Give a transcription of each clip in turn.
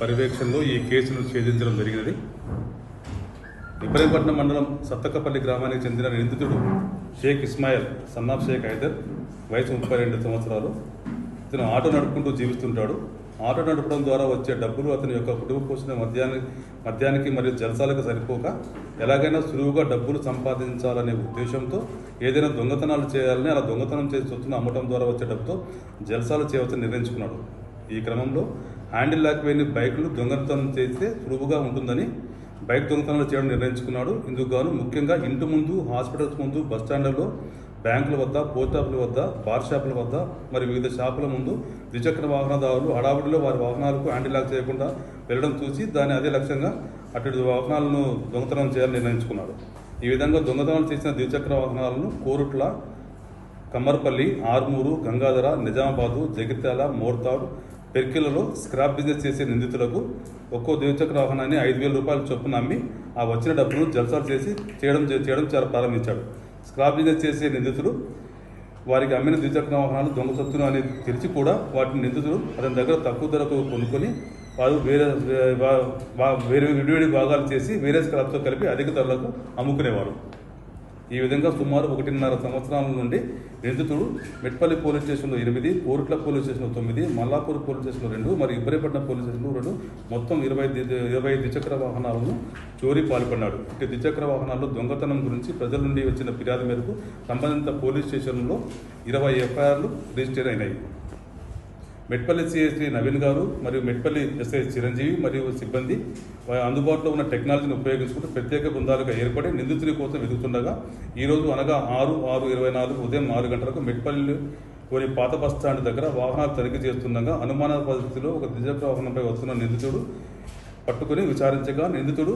పర్యవేక్షణలో ఈ కేసును ఛేదించడం జరిగినది. ఇబ్రహీంపట్నం మండలం సత్తకపల్లి గ్రామానికి చెందిన నిందితుడు షేక్ ఇస్మాయిల్ సన్నాఫ్ షేక్ హైదర్ వయసు ముప్పై రెండు సంవత్సరాలు. ఇతను ఆటో నడుపుకుంటూ జీవిస్తుంటాడు. ఆటో నడపడం ద్వారా వచ్చే డబ్బులు అతని యొక్క కుటుంబ పోషణ మద్యానికి మద్యానికి మరియు జలసాలకు సరిపోక ఎలాగైనా సులువుగా డబ్బులు సంపాదించాలనే ఉద్దేశంతో ఏదైనా దొంగతనాలు చేయాలని అలా దొంగతనం చేసి సొత్తును అమ్మటం ద్వారా వచ్చే డబ్బుతో జలసాలు చేయవచ్చని నిర్ణయించుకున్నాడు. ఈ క్రమంలో హ్యాండిల్ లేకపోయిన బైకులు దొంగతనం చేస్తే సులువుగా ఉంటుందని బైక్ దొంగతనాలు చేయడం నిర్ణయించుకున్నాడు. ఇందుకు గాను ముఖ్యంగా ఇంటి ముందు హాస్పిటల్స్ ముందు బస్ స్టాండ్లలో బ్యాంకుల వద్ద పోస్ట్ ఆఫీసుల వద్ద బార్ షాపుల వద్ద మరి వివిధ షాపుల ముందు ద్విచక్ర వాహనదారులు హడావుడిలో వారి వాహనాలకు హ్యాండిలాక్ చేయకుండా వెళ్ళడం చూసి దాన్ని అదే లక్ష్యంగా అటు వాహనాలను దొంగతనం చేయాలని నిర్ణయించుకున్నాడు ఈ విధంగా దొంగతనాలు చేసిన ద్విచక్ర వాహనాలను కోరుట్ల కమ్మర్పల్లి ఆర్మూరు గంగాధర నిజామాబాదు జగిత్యాల మోర్తాడు పెర్కిలలో స్క్రాప్ బిజినెస్ చేసే నిందితులకు ఒక్కో ద్విచక్ర వాహనాన్ని ఐదు వేల రూపాయల చొప్పున అమ్మి ఆ వచ్చిన డబ్బును జల్సాలు చేసి చేయడం చేయడం చాలా ప్రారంభించాడు. స్క్రాప్ బిజినెస్ చేసే నిందితుడు వారికి అమ్మిన ద్విచక్ర వాహనాలు దొంగ సొత్తును అని తెలిసి కూడా వాటిని నిందితుడు అతని దగ్గర తక్కువ ధరకు కొనుక్కొని వారు వేరే వేరే విడివిడి భాగాలు చేసి వేరే స్క్రాప్తో కలిపి అధిక ధరలకు అమ్ముకునేవారు. ఈ విధంగా సుమారు ఒకటిన్నర సంవత్సరాల నుండి నిందితుడు మెట్పల్లి పోలీస్ స్టేషన్లో ఎనిమిది కోరుట్ల పోలీస్ స్టేషన్లో తొమ్మిది మల్లాపూర్ పోలీస్ స్టేషన్లో రెండు మరియు ఇబ్రహీపట్నం పోలీస్ స్టేషన్లో రెండు మొత్తం ఇరవై ఇరవై ద్విచక్ర వాహనాలను చోరీ పాల్పడ్డాడు. ఇటు ద్విచక్ర వాహనాల్లో దొంగతనం గురించి ప్రజల నుండి వచ్చిన ఫిర్యాదు మేరకు సంబంధిత పోలీస్ స్టేషన్లో ఇరవై ఎఫ్ఐఆర్లు రిజిస్టర్ అయినాయి. మెట్పల్లి సిఎస్టీ నవీన్ గారు మరియు మెట్పల్లి ఎస్ఐ చిరంజీవి మరియు సిబ్బంది అందుబాటులో ఉన్న టెక్నాలజీని ఉపయోగించుకుంటూ ప్రత్యేక బృందాలుగా ఏర్పడి నిందితుల కోసం వెతుకుతుండగా ఈరోజు అనగా ఆరు ఆరు ఇరవై నాలుగు ఉదయం ఆరు గంటలకు మెట్పల్లి కొన్ని పాత బస్ స్టాండ్ దగ్గర వాహనాలు తనిఖీ చేస్తుండగా అనుమాన పరిస్థితిలో ఒక ద్విచక్ర వాహనంపై వస్తున్న నిందితుడు పట్టుకుని విచారించగా నిందితుడు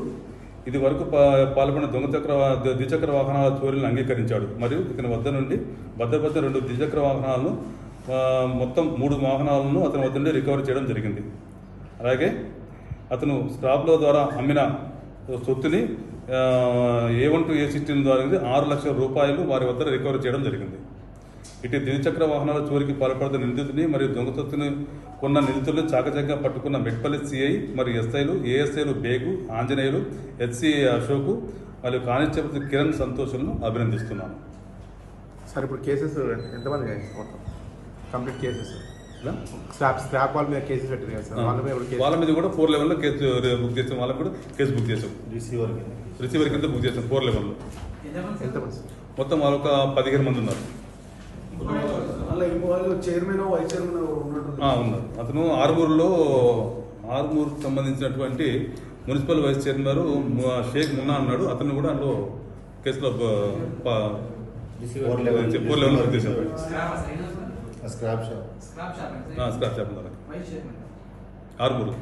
ఇది వరకు పాల్పడిన పాల్గొన్న దొంగచక్ర ద్విచక్ర వాహనాల చోరీలను అంగీకరించాడు మరియు ఇతని వద్ద నుండి భద్రపద్ద రెండు ద్విచక్ర వాహనాలను మొత్తం మూడు వాహనాలను అతని వద్ద నుండి రికవరీ చేయడం జరిగింది. అలాగే అతను స్టాప్లో ద్వారా అమ్మిన సొత్తుని A one to A sixteen ద్వారా ఆరు లక్షల రూపాయలు వారి వద్ద రికవరీ చేయడం జరిగింది. ఇటు ద్విచక్ర వాహనాల చోరికి పాల్పడిన నిందితుని మరియు దొంగతత్తుని కొన్న నిందితులను చాకచక్యంగా పట్టుకున్న మెట్పల్లి సిఐ మరియు ఎస్ఐలు ఏఎస్ఐలు Baig Anjaneyulu H C I Ashok మరియు కానిస్టేబుల్ కిరణ్ సంతోషులను అభినందిస్తున్నాను. సార్ ఇప్పుడు కేసెస్ ఎంతమంది మొత్తం కంప్లీట్ కేసెస్. ఇలా? స్క్రాప్ స్క్రాప్ వాళ్ళ మీద కేసెస్ పెట్టారు కదా సార్. వాళ్ళ మీద కూడా వాళ్ళ కేసు మీద కూడా ఫోర్ లెవెల్లో కేసు బుక్ చేసాం. వాళ్ళకి కూడా కేసు బుక్ చేసాం. రిసీవర్ రిసీవర్ కింద బుక్ చేసాం ఫోర్ లెవెల్లో. ఎంతమంది సార్? మొత్తం వాళ్ళొక పదిహేను మంది ఉన్నారు. వాళ్ళు చైర్మన్ వైస్ చైర్మన్ ఉన్నారు. అతను ఆరుమూరులో ఆరుమూరుకు సంబంధించినటువంటి municipal vice chairman Shaik Munna అన్నాడు. అతను కూడా అందులో కేసులో four level four level book చేసాం. స్క్రాప్ షాప్ స్క్రాప్ షాప్ ఆ, స్క్రాప్ షాప్ ఉంది వాళ్ళకి. Vice chairman Armoor